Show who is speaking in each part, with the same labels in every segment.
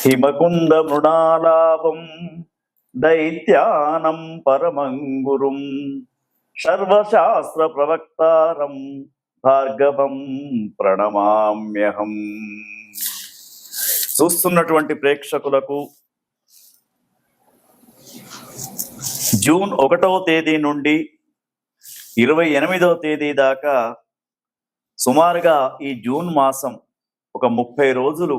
Speaker 1: హిమకుంద మృణాలాభం దైత్యానం పరమంగురుం సర్వశాస్త్ర ప్రవక్తారం భార్గవం ప్రణమామ్యహం చూస్తున్నటువంటి ప్రేక్షకులకు జూన్ ఒకటవ తేదీ నుండి ఇరవై ఎనిమిదవ తేదీ దాకా సుమారుగా ఈ జూన్ మాసం ఒక ముప్పై రోజులు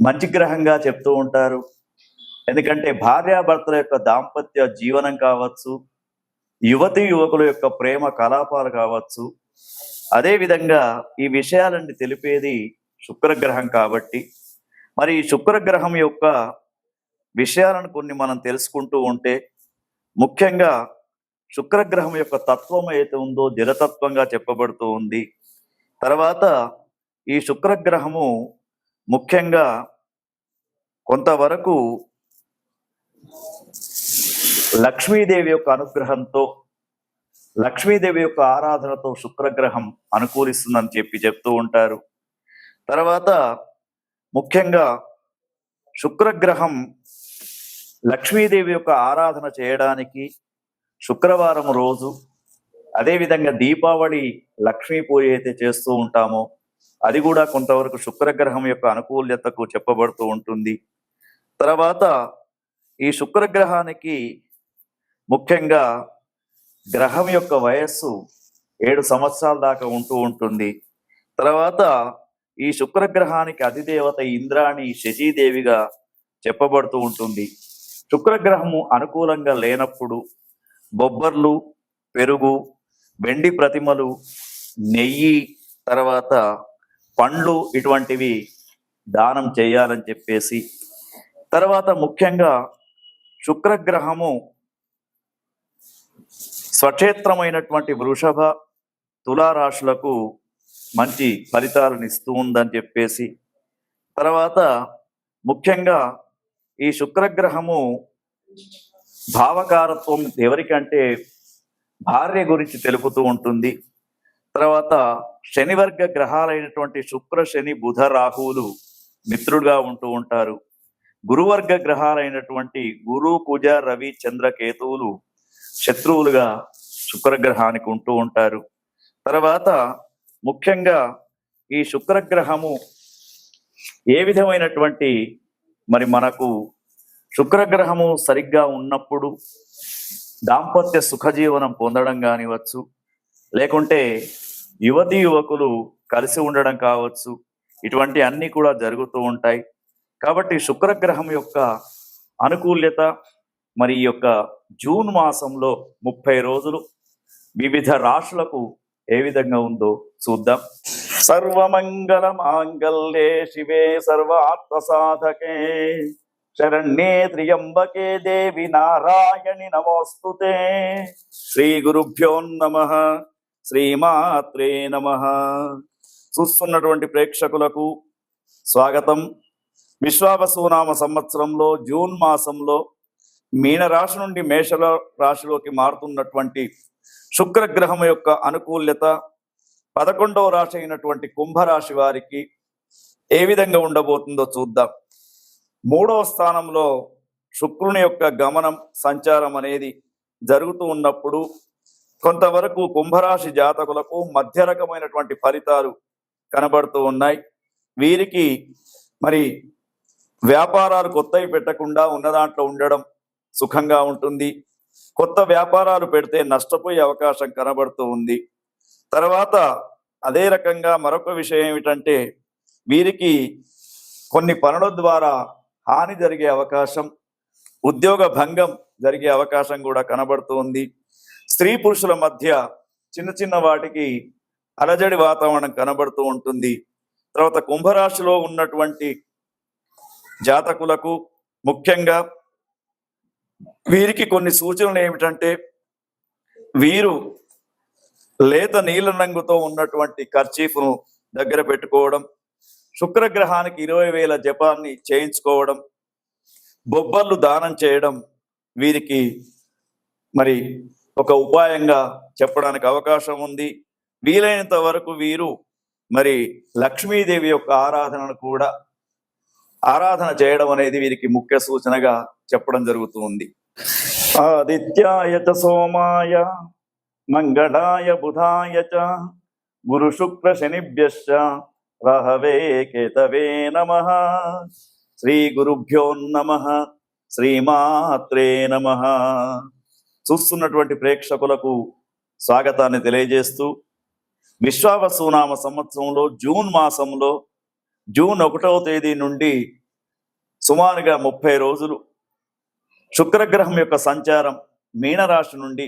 Speaker 1: మంచి గ్రహంగా చెప్తూ ఉంటారు. ఎందుకంటే భార్యాభర్తల యొక్క దాంపత్య జీవనం కావచ్చు యువతి యువకుల యొక్క ప్రేమ కలాపాలు కావచ్చు అదే విధంగా ఈ విషయాలన్నీ తెలిపేది శుక్రగ్రహం కాబట్టి. మరి ఈ శుక్రగ్రహం యొక్క విషయాలను కొన్ని మనం తెలుసుకుంటూ ఉంటే ముఖ్యంగా శుక్రగ్రహం యొక్క తత్వం ఏదైతే ఉందో జలతత్వంగా చెప్పబడుతూ ఉంది. తర్వాత ఈ శుక్రగ్రహము ముఖ్యంగా కొంతవరకు లక్ష్మీదేవి యొక్క అనుగ్రహంతో లక్ష్మీదేవి యొక్క ఆరాధనతో శుక్రగ్రహం అనుకూలిస్తుందని చెప్పి చెప్తూ ఉంటారు. తర్వాత ముఖ్యంగా శుక్రగ్రహం లక్ష్మీదేవి యొక్క ఆరాధన చేయడానికి శుక్రవారం రోజు అదేవిధంగా దీపావళి లక్ష్మీ పూజ అయితే చేస్తూ ఉంటామో అది కూడా కొంతవరకు శుక్రగ్రహం యొక్క అనుకూల్యతకు చెప్పబడుతూ ఉంటుంది. తర్వాత ఈ శుక్రగ్రహానికి ముఖ్యంగా గ్రహం యొక్క వయస్సు ఏడు సంవత్సరాల దాకా ఉంటూ ఉంటుంది. తర్వాత ఈ శుక్రగ్రహానికి అధిదేవత ఇంద్రాణి శశీదేవిగా చెప్పబడుతూ ఉంటుంది. శుక్రగ్రహము అనుకూలంగా లేనప్పుడు బొబ్బర్లు పెరుగు వెండి ప్రతిమలు నెయ్యి తర్వాత పండ్లు ఇటువంటివి దానం చేయాలని చెప్పేసి తర్వాత ముఖ్యంగా శుక్రగ్రహము స్వక్షేత్రమైనటువంటి వృషభ తులారాశులకు మంచి ఫలితాలను ఇస్తూ ఉందని చెప్పేసి తర్వాత ముఖ్యంగా ఈ శుక్రగ్రహము భావకారత్వం ఎవరికంటే భార్య గురించి తెలుపుతూ ఉంటుంది. తర్వాత శనివర్గ గ్రహాలైనటువంటి శుక్ర శని బుధ రాహువులు మిత్రుడుగా ఉంటూ ఉంటారు. గురువర్గ గ్రహాలైనటువంటి గురు కుజ రవి చంద్ర కేతువులు శత్రువులుగా శుక్రగ్రహానికి ఉంటూ ఉంటారు. తర్వాత ముఖ్యంగా ఈ శుక్రగ్రహము ఏ విధమైనటువంటి మరి మనకు శుక్రగ్రహము సరిగ్గా ఉన్నప్పుడు దాంపత్య సుఖజీవనం పొందడం కానివచ్చు లేకుంటే యువతి యువకులు కలిసి ఉండడం కావచ్చు ఇటువంటి అన్నీ కూడా జరుగుతూ ఉంటాయి. కాబట్టి శుక్రగ్రహం యొక్క అనుకూల్యత మరి ఈ యొక్క జూన్ మాసంలో ముప్పై రోజులు వివిధ రాశులకు ఏ విధంగా ఉందో చూద్దాం. సర్వమంగళ మాంగళ్యే శివే ఆత్మ సాధకే శరణ్యే త్రియంబకే దేవి నారాయణి నమోస్తుతే. శ్రీ గురుభ్యో నమ. శ్రీమాత్రే నమ. చూస్తున్నటువంటి ప్రేక్షకులకు స్వాగతం. విశ్వావసునామ సంవత్సరంలో జూన్ మాసంలో మీనరాశి నుండి మేషల రాశిలోకి మారుతున్నటువంటి శుక్రగ్రహం యొక్క అనుకూల్యత పదకొండవ రాశి అయినటువంటి కుంభరాశి వారికి ఏ విధంగా ఉండబోతుందో చూద్దాం. మూడవ స్థానంలో శుక్రుని యొక్క గమనం సంచారం అనేది జరుగుతూ ఉన్నప్పుడు కొంతవరకు కుంభరాశి జాతకులకు మధ్య రకమైనటువంటి ఫలితాలు కనబడుతూ ఉన్నాయి. వీరికి మరి వ్యాపారాలు కొత్తవి పెట్టకుండా ఉన్న దాంట్లో ఉండడం సుఖంగా ఉంటుంది. కొత్త వ్యాపారాలు పెడితే నష్టపోయే అవకాశం కనబడుతూ ఉంది. తర్వాత అదే రకంగా మరొక విషయం ఏమిటంటే వీరికి కొన్ని పనుల ద్వారా హాని జరిగే అవకాశం ఉద్యోగ భంగం జరిగే అవకాశం కూడా కనబడుతూ ఉంది. స్త్రీ పురుషుల మధ్య చిన్న చిన్న వాటికి అలజడి వాతావరణం కనబడుతూ ఉంటుంది. తర్వాత కుంభరాశిలో ఉన్నటువంటి జాతకులకు ముఖ్యంగా వీరికి కొన్ని సూచనలు ఏమిటంటే వీరు లేత నీల రంగుతో ఉన్నటువంటి ఖర్చీఫ్ను దగ్గర పెట్టుకోవడం శుక్రగ్రహానికి ఇరవై వేల జపాన్ని చేయించుకోవడం బొబ్బర్లు దానం చేయడం వీరికి మరి ఒక ఉపాయంగా చెప్పడానికి అవకాశం ఉంది. వీలైనంత వరకు వీరు మరి లక్ష్మీదేవి యొక్క ఆరాధనను కూడా ఆరాధన చేయడం అనేది వీరికి ముఖ్య సూచనగా చెప్పడం జరుగుతుంది ఆదిత్యాయ చ సోమాయ మంగళాయ బుధాయ చ గురు శుక్ర శనిభ్యశ్చ రహవే కేతవే నమ శ్రీ గురుభ్యో నమ శ్రీమాత్రే నమ. చూస్తున్నటువంటి ప్రేక్షకులకు స్వాగతాన్ని తెలియజేస్తూ విశ్వావసునామ సంవత్సరంలో జూన్ మాసంలో జూన్ ఒకటవ తేదీ నుండి సుమారుగా ముప్పై రోజులు శుక్రగ్రహం యొక్క సంచారం మీనరాశి నుండి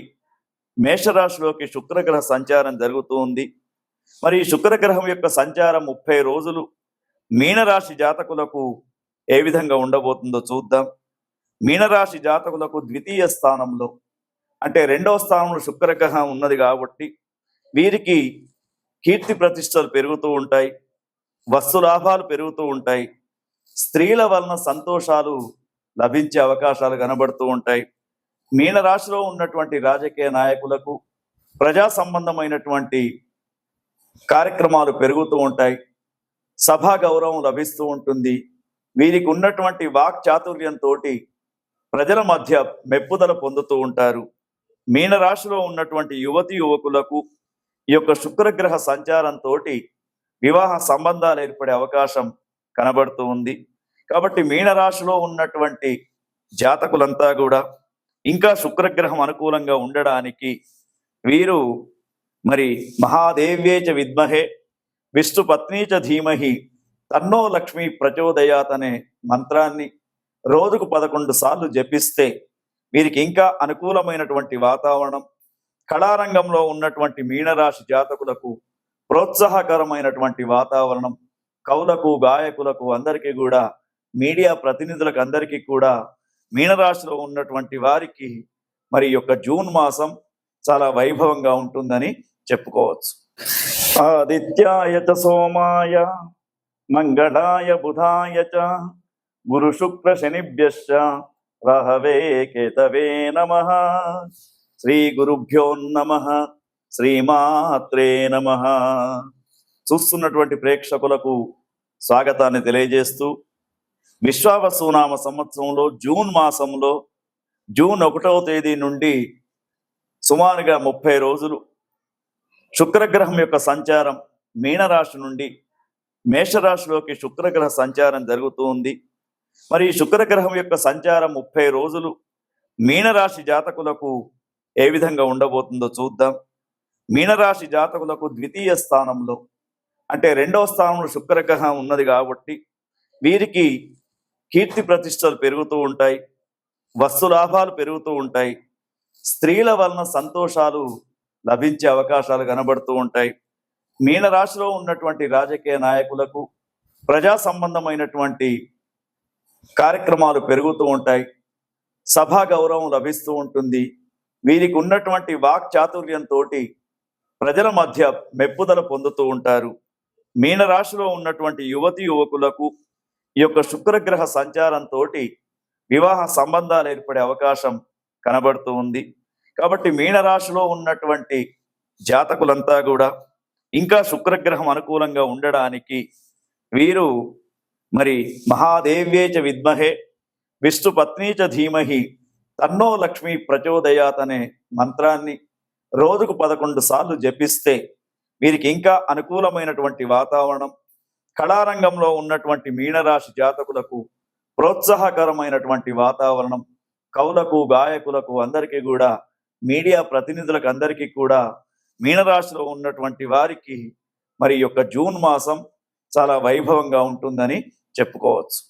Speaker 1: మేషరాశిలోకి శుక్రగ్రహ సంచారం జరుగుతూ ఉంది. మరి శుక్రగ్రహం యొక్క సంచారం ముప్పై రోజులు మీనరాశి జాతకులకు ఏ విధంగా ఉండబోతుందో చూద్దాం. మీనరాశి జాతకులకు ద్వితీయ స్థానంలో అంటే రెండవ స్థానంలో శుక్రగ్రహం ఉన్నది కాబట్టి వీరికి కీర్తి ప్రతిష్టలు పెరుగుతూ ఉంటాయి. వస్తు లాభాలు పెరుగుతూ ఉంటాయి. స్త్రీల వలన సంతోషాలు లభించే అవకాశాలు కనబడుతూ ఉంటాయి. మీనరాశిలో ఉన్నటువంటి రాజకీయ నాయకులకు ప్రజా సంబంధమైనటువంటి కార్యక్రమాలు పెరుగుతూ ఉంటాయి. సభా గౌరవం లభిస్తూ ఉంటుంది. వీరికి ఉన్నటువంటి వాక్ చాతుర్యంతో ప్రజల మధ్య మెప్పుదల పొందుతూ ఉంటారు. మీనరాశిలో ఉన్నటువంటి యువతి యువకులకు ఈ యొక్క శుక్రగ్రహ సంచారంతో వివాహ సంబంధాలు ఏర్పడే అవకాశం కనబడుతూ ఉంది. కాబట్టి మీనరాశిలో ఉన్నటువంటి జాతకులంతా కూడా ఇంకా శుక్రగ్రహం అనుకూలంగా ఉండడానికి వీరు మరి మహాదేవ్యేచ విద్మహే విష్ణు పత్నీచ ధీమహి తన్నో లక్ష్మి ప్రచోదయాత్ అనే మంత్రాన్ని రోజుకు పదకొండు సార్లు జపిస్తే వీరికి ఇంకా అనుకూలమైనటువంటి వాతావరణం కళారంగంలో ఉన్నటువంటి మీనరాశి జాతకులకు ప్రోత్సాహకరమైనటువంటి వాతావరణం. కవులకు గాయకులకు అందరికీ కూడా మీడియా ప్రతినిధులకు అందరికీ కూడా మీనరాశిలో ఉన్నటువంటి వారికి మరి యొక్క జూన్ మాసం చాలా వైభవంగా ఉంటుందని చెప్పుకోవచ్చు. ఆదిత్యాయ చ సోమాయ మంగళాయ బుధాయ చ గురు శుక్ర శనిభ్యశ్చ రహవే కేతవే నమ శ్రీ గురుభ్యో నమ. శ్రీమాత్రే నమ. చూస్తున్నటువంటి ప్రేక్షకులకు స్వాగతాన్ని తెలియజేస్తూ విశ్వావసునామ సంవత్సరంలో జూన్ మాసంలో జూన్ ఒకటవ తేదీ నుండి సుమారుగా ముప్పై రోజులు శుక్రగ్రహం యొక్క సంచారం మీనరాశి నుండి మేషరాశిలోకి శుక్రగ్రహ సంచారం జరుగుతూ ఉంది. మరి శుక్రగ్రహం యొక్క సంచారం ముప్పై రోజులు మీనరాశి జాతకులకు ఏ విధంగా ఉండబోతుందో చూద్దాం. మీనరాశి జాతకులకు ద్వితీయ స్థానంలో అంటే రెండవ స్థానంలో శుక్రగ్రహం ఉన్నది కాబట్టి వీరికి కీర్తి ప్రతిష్టలు పెరుగుతూ ఉంటాయి వస్తు లాభాలు పెరుగుతూ ఉంటాయి స్త్రీల వలన సంతోషాలు లభించే అవకాశాలు కనబడుతూ ఉంటాయి. మీనరాశిలో ఉన్నటువంటి రాజకీయ నాయకులకు ప్రజా సంబంధమైనటువంటి కార్యక్రమాలు పెరుగుతూ ఉంటాయి సభా గౌరవం లభిస్తూ ఉంటుంది. వీరికి ఉన్నటువంటి వాక్ చాతుర్యంతో ప్రజల మధ్య మెప్పుదల పొందుతూ ఉంటారు. మీనరాశిలో ఉన్నటువంటి యువతి యువకులకు ఈ యొక్క శుక్రగ్రహ సంచారంతో వివాహ సంబంధాలు ఏర్పడే అవకాశం కనబడుతూ ఉంది. కాబట్టి మీనరాశిలో ఉన్నటువంటి జాతకులంతా కూడా ఇంకా శుక్రగ్రహం అనుకూలంగా ఉండడానికి వీరు మరి మహాదేవ్యేచ విద్మహే విష్ణు పత్నీచ ధీమహి తన్నో లక్ష్మి ప్రచోదయాత్ అనే మంత్రాన్ని రోజుకు పదకొండు సార్లు జపిస్తే వీరికి ఇంకా అనుకూలమైనటువంటి వాతావరణం కళారంగంలో ఉన్నటువంటి మీనరాశి జాతకులకు ప్రోత్సాహకరమైనటువంటి వాతావరణం కవులకు గాయకులకు అందరికీ కూడా మీడియా ప్రతినిధులకు అందరికీ కూడా మీనరాశిలో ఉన్నటువంటి వారికి మరి యొక్క జూన్ మాసం చాలా వైభవంగా ఉంటుందని చెప్పుకోవచ్చు.